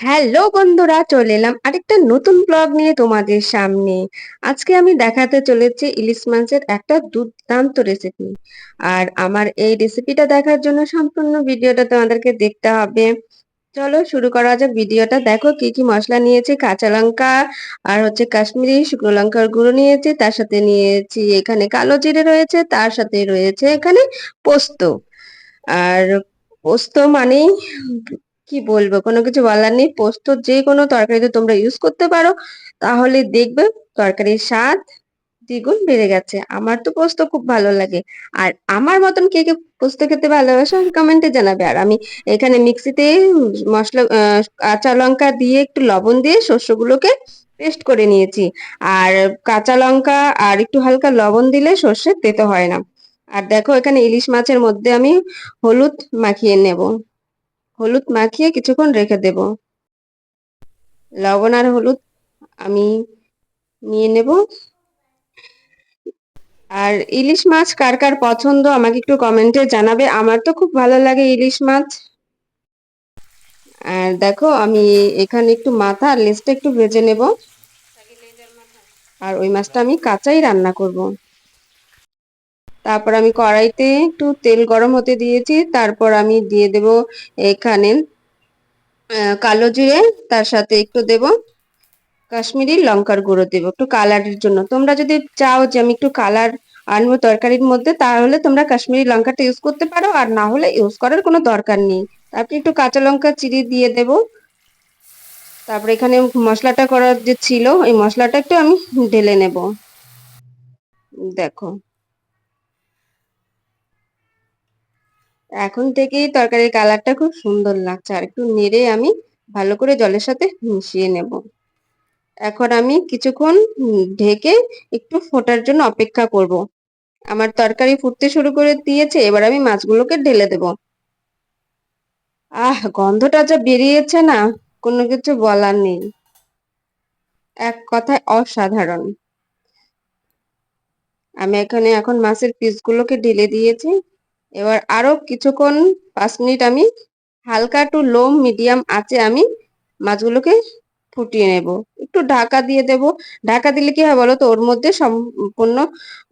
Hello বন্ধুরা, চলে এলাম আরেকটা নতুন ব্লগ নিয়ে তোমাদের সামনে। আজকে আমি দেখাতে চলেছি ইলিশ মাছের একটা দুর্দান্ত রেসিপি আর আমার এই রেসিপিটা দেখার জন্য সম্পূর্ণ ভিডিওটা তোমাদেরকে দেখতে হবে। চলো শুরু করা যাক ভিডিওটা। দেখো কি কি মশলা নিয়েছি। কাঁচা লঙ্কা, আর হচ্ছে কাশ্মীরি শুকনো লঙ্কার গুঁড়ো নিয়েছি, তার সাথে নিয়েছি এখানে কালো জিরে রয়েছে, তার সাথে রয়েছে এখানে পোস্ত। আর পোস্ত মানেই কি বলব? কোনো কিছু বলার নেই। পোস্ত যে কোনো তরকারিতে তোমরা ইউজ করতে পারো। তাহলে দেখবে তরকারির স্বাদ দ্বিগুণ বেড়ে গেছে। আমার তো পোস্ত খুব ভালো লাগে। আর আমার মতন কে কে পোস্ত খেতে ভালোবাসো কমেন্টে জানাবে। আর আমি এখানে মিক্সিতে মশলা কাঁচা লঙ্কা দিয়ে একটু লবণ দিয়ে শস্যগুলোকে পেস্ট করে নিয়েছি। আর কাঁচা লঙ্কা আর একটু হালকা লবণ দিলে সর্ষে তেতো হয় না। আর দেখো এখানে ইলিশ মাছের মধ্যে আমি হলুদ মাখিয়ে নেব। হলুদ মাখিয়ে কিছুক্ষণ রেখে দেব। লবণ আর হলুদ আমি নিয়ে নেব। আর ইলিশ মাছ কার কার পছন্দ আমাকে একটু কমেন্টে জানাবে। আমার তো খুব ভালো লাগে ইলিশ মাছ। আর দেখো, আমি এখানে একটু মাথা আর লেজটা একটু ভেজে নেব। আর ওই মাছটা আমি কাঁচাই রান্না করব। তারপর আমি কড়াইতে একটু তেল গরম হতে দিয়েছি, তারপর আমি দিয়ে দেব এখানে কালো জিরে, তার সাথে একটু দেব কাশ্মীরি লঙ্কার গুঁড়ো দেবো, একটু কালারের জন্য। তোমরা যদি চাও যে আমি একটু কালার আনব তরকারির মধ্যে, তাহলে তোমরা কাশ্মীরি লঙ্কাটা ইউজ করতে পারো, আর না হলে ইউজ করার কোনো দরকার নেই। তারপরে একটু কাঁচা লঙ্কা চিরি দিয়ে দেব। তারপরে এখানে মশলাটা করার যে ছিল, ওই মশলাটা একটু আমি ঢেলে নেব। দেখো। এখন থেকেই তরকারির কালারটা খুব সুন্দর লাগছে, আর একটু নেড়ে আমি ভালো করে জলের সাথে মিশিয়ে নেব। এখন আমি কিছুক্ষণ ঢেকে একটু ফোটার জন্য অপেক্ষা করব। আমার তরকারি ফুটতে শুরু করে দিয়েছে, এবার আমি মাছগুলোকে ঢেলে দেব। আহ, গন্ধটা যা বেরিয়েছে না, কোনো কিছু বলার নেই। এক কথায় অসাধারণ। আমি এখানে এখন মাছের পিসগুলোকে ঢেলে দিয়েছি। এবার আরও কিছুক্ষণ পাঁচ মিনিট আমি হালকা টু লো মিডিয়াম আছে আমি মাছগুলোকে ফুটিয়ে নেব। একটু ঢাকা দিয়ে দেব। ঢাকা দিলে কি হয় বলো তো? ওর মধ্যে সম্পূর্ণ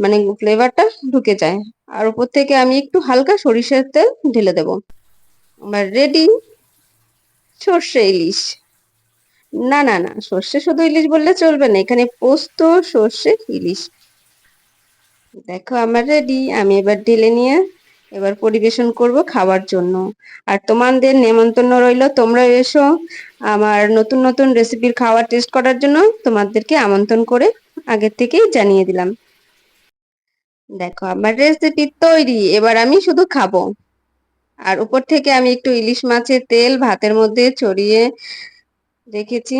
মানে ফ্লেভারটা ঢুকে যায়। আর উপর থেকে আমি একটু হালকা সরিষার তেল ঢেলে দেব। আমার রেডি সর্ষে ইলিশ। না না না, সর্ষে শুধু ইলিশ বললে চলবে না। এখানে পোস্ত, সর্ষে, ইলিশ। দেখো, আমার রেডি আমি এবার ঢেলে নিয়ে এবার পরিবেশন করব খাওয়ার জন্য। আর তোমাদের নেমন্তন্ন রইল তোমরা এসো। আমার নতুন নতুন রেসিপির খাওয়ার টেস্ট করার জন্য তোমাদেরকে আমন্ত্রণ করে আগের থেকেই জানিয়ে দিলাম। দেখো, আমার রেসিপি তৈরি, এবার আমি শুধু খাব। আর উপর থেকে আমি একটু ইলিশ মাছের তেল ভাতের মধ্যে ছড়িয়ে রেখেছি।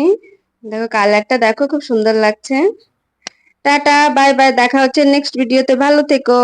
দেখো কালারটা দেখো, খুব সুন্দর লাগছে। টাটা বাই বাই দেখা হচ্ছে নেক্সট ভিডিওতে ভালো থেকো।